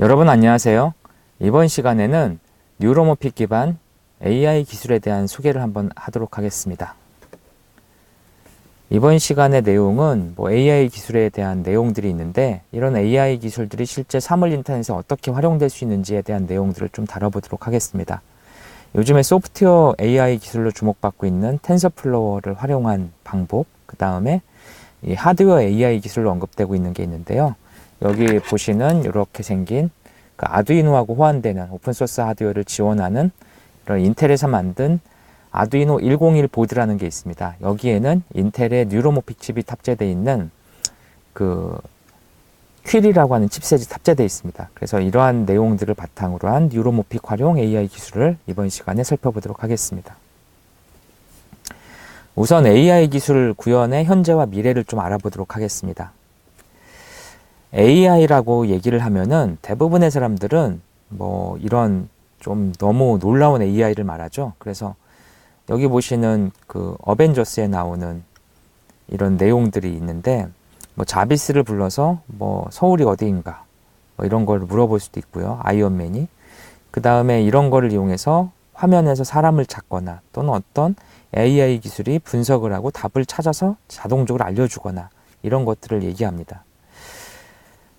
여러분 안녕하세요. 이번 시간에는 뉴로모픽 기반 AI 기술에 대한 소개를 한번 하도록 하겠습니다. 이번 시간의 내용은 뭐 AI 기술에 대한 내용들이 있는데 이런 AI 기술들이 실제 사물 인터넷에 어떻게 활용될 수 있는지에 대한 내용들을 좀 다뤄보도록 하겠습니다. 요즘에 소프트웨어 AI 기술로 주목받고 있는 텐서플로어를 활용한 방법, 그 다음에 이 하드웨어 AI 기술로 언급되고 있는 게 있는데요. 여기 보시는 이렇게 생긴 그 아두이노하고 호환되는 오픈소스 하드웨어를 지원하는 이런 인텔에서 만든 아두이노 101 보드라는 게 있습니다. 여기에는 인텔의 뉴로모픽 칩이 탑재되어 있는 그 퀴리라고 하는 칩셋이 탑재되어 있습니다. 그래서 이러한 내용들을 바탕으로 한 뉴로모픽 활용 AI 기술을 이번 시간에 살펴보도록 하겠습니다. 우선 AI 기술 구현의 현재와 미래를 좀 알아보도록 하겠습니다. AI라고 얘기를 하면은 대부분의 사람들은 뭐 이런 좀 너무 놀라운 AI를 말하죠. 그래서 여기 보시는 그 어벤져스에 나오는 이런 내용들이 있는데 뭐 자비스를 불러서 뭐 서울이 어디인가 뭐 이런 걸 물어볼 수도 있고요. 아이언맨이 그 다음에 이런 거를 이용해서 화면에서 사람을 찾거나 또는 어떤 AI 기술이 분석을 하고 답을 찾아서 자동적으로 알려주거나 이런 것들을 얘기합니다.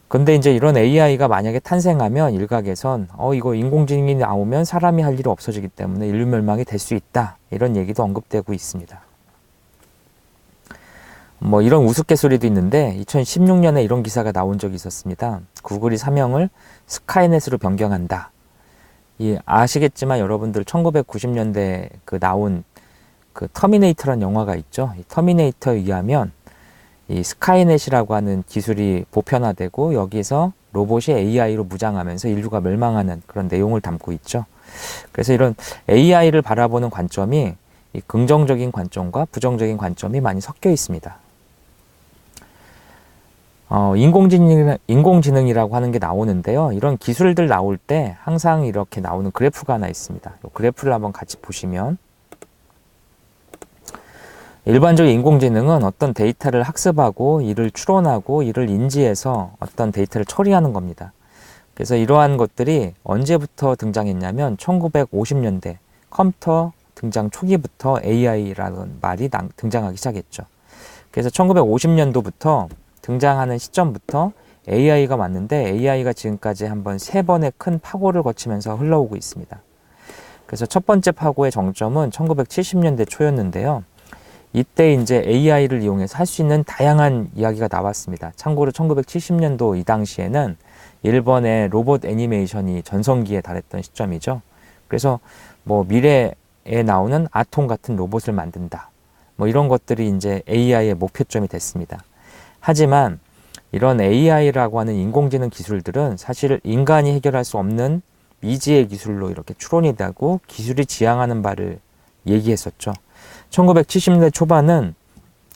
근데 이제 이런 AI가 만약에 탄생하면 일각에선 어 이거 인공지능이 나오면 사람이 할 일이 없어지기 때문에 인류 멸망이 될 수 있다 이런 얘기도 언급되고 있습니다. 뭐 이런 우스갯소리도 있는데 2016년에 이런 기사가 나온 적이 있었습니다. 구글이 사명을 스카이넷으로 변경한다. 이 아시겠지만 여러분들 1990년대 그 나온 그 터미네이터라는 영화가 있죠. 이 터미네이터에 의하면 이 스카이넷이라고 하는 기술이 보편화되고 여기서 로봇이 AI로 무장하면서 인류가 멸망하는 그런 내용을 담고 있죠. 그래서 이런 AI를 바라보는 관점이 이 긍정적인 관점과 부정적인 관점이 많이 섞여 있습니다. 어, 인공지능, 인공지능이라고 하는 게 나오는데요. 이런 기술들 나올 때 항상 이렇게 나오는 그래프가 하나 있습니다. 이 그래프를 한번 같이 보시면 일반적인 인공지능은 어떤 데이터를 학습하고 이를 추론하고 이를 인지해서 어떤 데이터를 처리하는 겁니다. 그래서 이러한 것들이 언제부터 등장했냐면 1950년대 컴퓨터 등장 초기부터 AI라는 말이 등장하기 시작했죠. 그래서 1950년도부터 등장하는 시점부터 AI가 왔는데 AI가 지금까지 한번 세 번의 큰 파고를 거치면서 흘러오고 있습니다. 그래서 첫 번째 파고의 정점은 1970년대 초였는데요. 이때 이제 AI를 이용해서 할 수 있는 다양한 이야기가 나왔습니다. 참고로 1970년도 이 당시에는 일본의 로봇 애니메이션이 전성기에 달했던 시점이죠. 그래서 뭐 미래에 나오는 아톰 같은 로봇을 만든다. 뭐 이런 것들이 이제 AI의 목표점이 됐습니다. 하지만 이런 AI라고 하는 인공지능 기술들은 사실 인간이 해결할 수 없는 미지의 기술로 이렇게 추론이 되고 기술이 지향하는 바를 얘기했었죠. 1970년대 초반은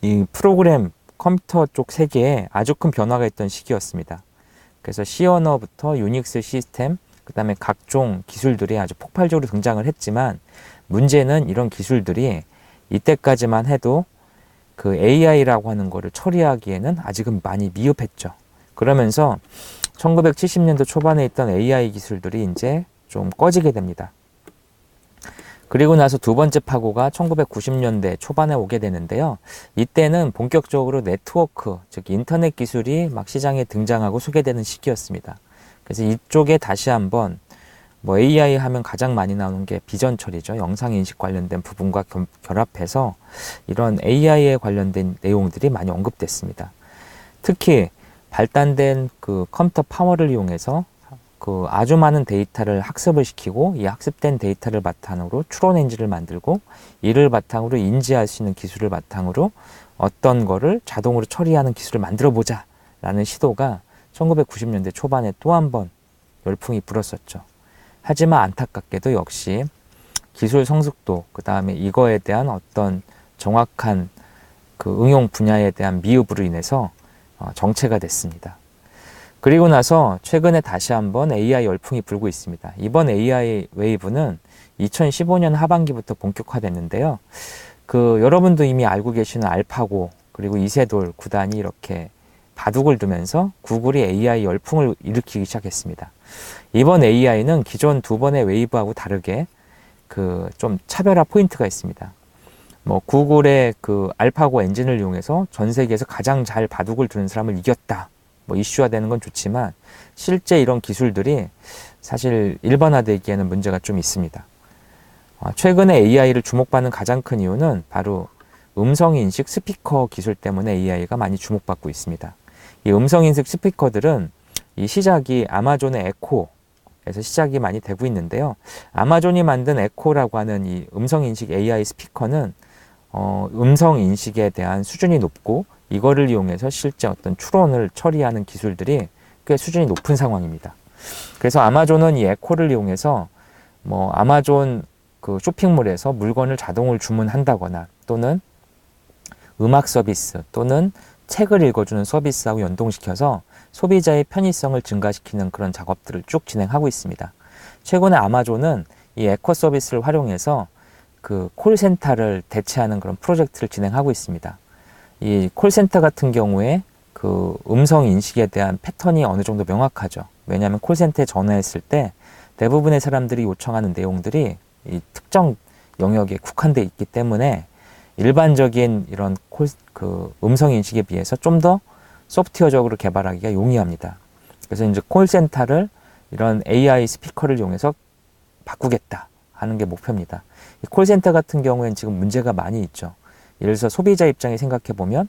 이 프로그램 컴퓨터 쪽 세계에 아주 큰 변화가 있던 시기였습니다. 그래서 언어부터 유닉스 시스템, 그 다음에 각종 기술들이 아주 폭발적으로 등장을 했지만 문제는 이런 기술들이 이때까지만 해도 그 AI라고 하는 거를 처리하기에는 아직은 많이 미흡했죠. 그러면서 1970년도 초반에 있던 AI 기술들이 이제 좀 꺼지게 됩니다. 그리고 나서 두 번째 파고가 1990년대 초반에 오게 되는데요. 이때는 본격적으로 네트워크, 즉 인터넷 기술이 막 시장에 등장하고 소개되는 시기였습니다. 그래서 이쪽에 다시 한번 뭐 AI 하면 가장 많이 나오는 게 비전 처리죠. 영상 인식 관련된 부분과 결합해서 이런 AI에 관련된 내용들이 많이 언급됐습니다. 특히 발단된 그 컴퓨터 파워를 이용해서 그 아주 많은 데이터를 학습을 시키고 이 학습된 데이터를 바탕으로 추론 엔진을 만들고 이를 바탕으로 인지할 수 있는 기술을 바탕으로 어떤 거를 자동으로 처리하는 기술을 만들어 보자 라는 시도가 1990년대 초반에 또 한 번 열풍이 불었었죠. 하지만 안타깝게도 역시 기술 성숙도 그 다음에 이거에 대한 어떤 정확한 그 응용 분야에 대한 미흡으로 인해서 어, 정체가 됐습니다. 그리고 나서 최근에 다시 한번 AI 열풍이 불고 있습니다. 이번 AI 웨이브는 2015년 하반기부터 본격화됐는데요. 그 여러분도 이미 알고 계시는 알파고 그리고 이세돌 구단이 이렇게 바둑을 두면서 구글이 AI 열풍을 일으키기 시작했습니다. 이번 AI는 기존 두 번의 웨이브하고 다르게 그 좀 차별화 포인트가 있습니다. 뭐 구글의 그 알파고 엔진을 이용해서 전 세계에서 가장 잘 바둑을 두는 사람을 이겼다. 뭐 이슈화 되는 건 좋지만 실제 이런 기술들이 사실 일반화되기에는 문제가 좀 있습니다. 아, 최근에 AI를 주목받는 가장 큰 이유는 바로 음성 인식 스피커 기술 때문에 AI가 많이 주목받고 있습니다. 이 음성 인식 스피커들은 이 시작이 아마존의 에코에서 시작이 많이 되고 있는데요. 아마존이 만든 에코라고 하는 이 음성 인식 AI 스피커는 어, 음성 인식에 대한 수준이 높고 이거를 이용해서 실제 어떤 추론을 처리하는 기술들이 꽤 수준이 높은 상황입니다. 그래서 아마존은 이 에코를 이용해서 뭐 아마존 그 쇼핑몰에서 물건을 자동을 주문한다거나 또는 음악 서비스 또는 책을 읽어주는 서비스하고 연동시켜서 소비자의 편의성을 증가시키는 그런 작업들을 쭉 진행하고 있습니다. 최근에 아마존은 이 에코 서비스를 활용해서 그 콜센터를 대체하는 그런 프로젝트를 진행하고 있습니다. 이 콜센터 같은 경우에 그 음성 인식에 대한 패턴이 어느 정도 명확하죠. 왜냐하면 콜센터에 전화했을 때 대부분의 사람들이 요청하는 내용들이 이 특정 영역에 국한돼 있기 때문에 일반적인 이런 콜, 그 음성 인식에 비해서 좀 더 소프트웨어적으로 개발하기가 용이합니다. 그래서 이제 콜센터를 이런 AI 스피커를 이용해서 바꾸겠다 하는 게 목표입니다. 이 콜센터 같은 경우에는 지금 문제가 많이 있죠. 예를 들어서 소비자 입장에 생각해 보면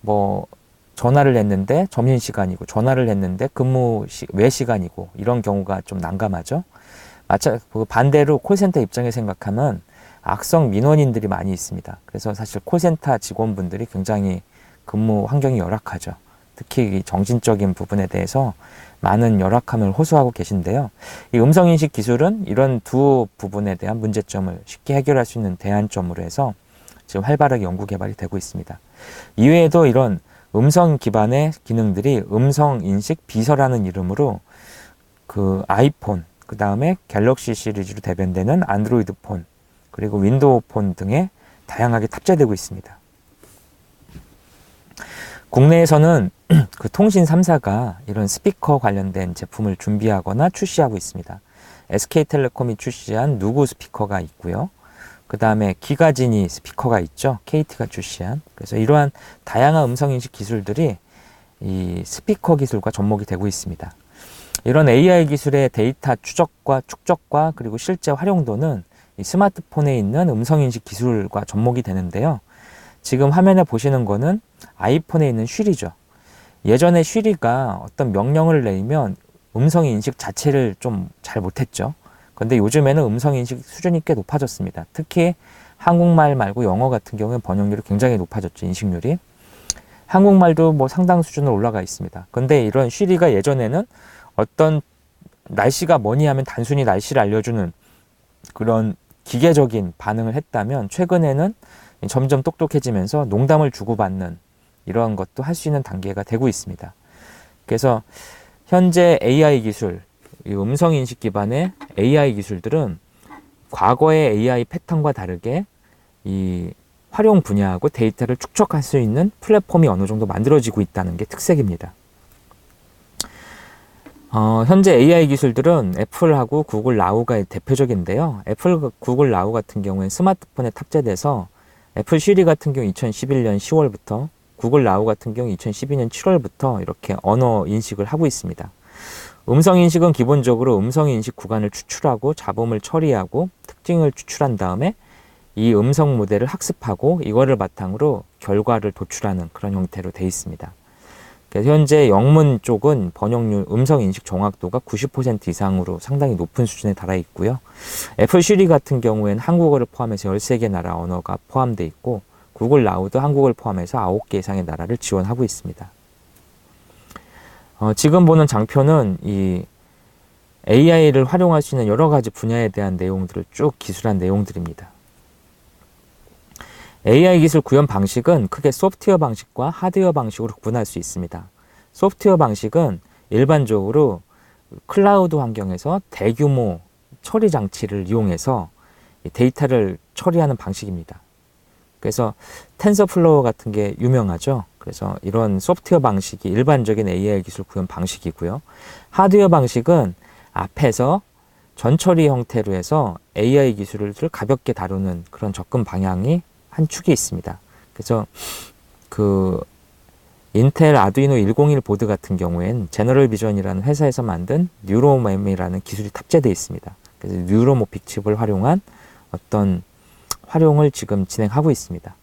뭐 전화를 했는데 점심 시간이고 전화를 했는데 근무 시, 외 시간이고 이런 경우가 좀 난감하죠. 마찬 그 반대로 콜센터 입장에 생각하면 악성 민원인들이 많이 있습니다. 그래서 사실 콜센터 직원분들이 굉장히 근무 환경이 열악하죠. 특히 정신적인 부분에 대해서 많은 열악함을 호소하고 계신데요. 이 음성인식 기술은 이런 두 부분에 대한 문제점을 쉽게 해결할 수 있는 대안점으로 해서 지금 활발하게 연구 개발이 되고 있습니다. 이외에도 이런 음성 기반의 기능들이 음성 인식 비서라는 이름으로 그 아이폰, 그 다음에 갤럭시 시리즈로 대변되는 안드로이드 폰, 그리고 윈도우 폰 등에 다양하게 탑재되고 있습니다. 국내에서는 그 통신 3사가 이런 스피커 관련된 제품을 준비하거나 출시하고 있습니다. SK텔레콤이 출시한 누구 스피커가 있고요. 그 다음에 기가진이 스피커가 있죠. KT가 출시한. 그래서 이러한 다양한 음성인식 기술들이 이 스피커 기술과 접목이 되고 있습니다. 이런 AI 기술의 데이터 추적과 축적과 그리고 실제 활용도는 이 스마트폰에 있는 음성인식 기술과 접목이 되는데요. 지금 화면에 보시는 거는 아이폰에 있는 쉬리죠. 예전에 쉬리가 어떤 명령을 내리면 음성 인식 자체를 좀 잘 못했죠. 근데 요즘에는 음성 인식 수준이 꽤 높아졌습니다. 특히 한국말 말고 영어 같은 경우에 번역률이 굉장히 높아졌죠. 인식률이. 한국말도 뭐 상당 수준으로 올라가 있습니다. 근데 이런 쉬리가 예전에는 어떤 날씨가 뭐니 하면 단순히 날씨를 알려주는 그런 기계적인 반응을 했다면 최근에는 점점 똑똑해지면서 농담을 주고받는 이러한 것도 할 수 있는 단계가 되고 있습니다. 그래서 현재 AI 기술, 음성 인식 기반의 AI 기술들은 과거의 AI 패턴과 다르게 이 활용 분야하고 데이터를 축적할 수 있는 플랫폼이 어느 정도 만들어지고 있다는 게 특색입니다. 어, 현재 AI 기술들은 애플하고 구글 라우가 대표적인데요. 애플, 구글 라우 같은 경우에 스마트폰에 탑재돼서 애플 시리 같은 경우 2011년 10월부터 구글 라우 같은 경우 2012년 7월부터 이렇게 언어 인식을 하고 있습니다. 음성 인식은 기본적으로 음성 인식 구간을 추출하고 잡음을 처리하고 특징을 추출한 다음에 이 음성 모델을 학습하고 이거를 바탕으로 결과를 도출하는 그런 형태로 되어 있습니다. 그래서 현재 영문 쪽은 번역률 음성 인식 정확도가 90% 이상으로 상당히 높은 수준에 달해 있고요. 애플 시리 같은 경우에는 한국어를 포함해서 13개 나라 언어가 포함되어 있고 구글 라우도 한국을 포함해서 9개 이상의 나라를 지원하고 있습니다. 어, 지금 보는 장표는 이 AI를 활용할 수 있는 여러 가지 분야에 대한 내용들을 쭉 기술한 내용들입니다. AI 기술 구현 방식은 크게 소프트웨어 방식과 하드웨어 방식으로 구분할 수 있습니다. 소프트웨어 방식은 일반적으로 클라우드 환경에서 대규모 처리 장치를 이용해서 데이터를 처리하는 방식입니다. 그래서 텐서플로우 같은 게 유명하죠. 그래서 이런 소프트웨어 방식이 일반적인 AI 기술 구현 방식이고요. 하드웨어 방식은 앞에서 전처리 형태로 해서 AI 기술을 가볍게 다루는 그런 접근 방향이 한 축이 있습니다. 그래서 그 인텔 아두이노 101 보드 같은 경우엔 제너럴 비전이라는 회사에서 만든 뉴로멤이라는 기술이 탑재되어 있습니다. 그래서 뉴로모픽 칩을 활용한 어떤 활용을 지금 진행하고 있습니다.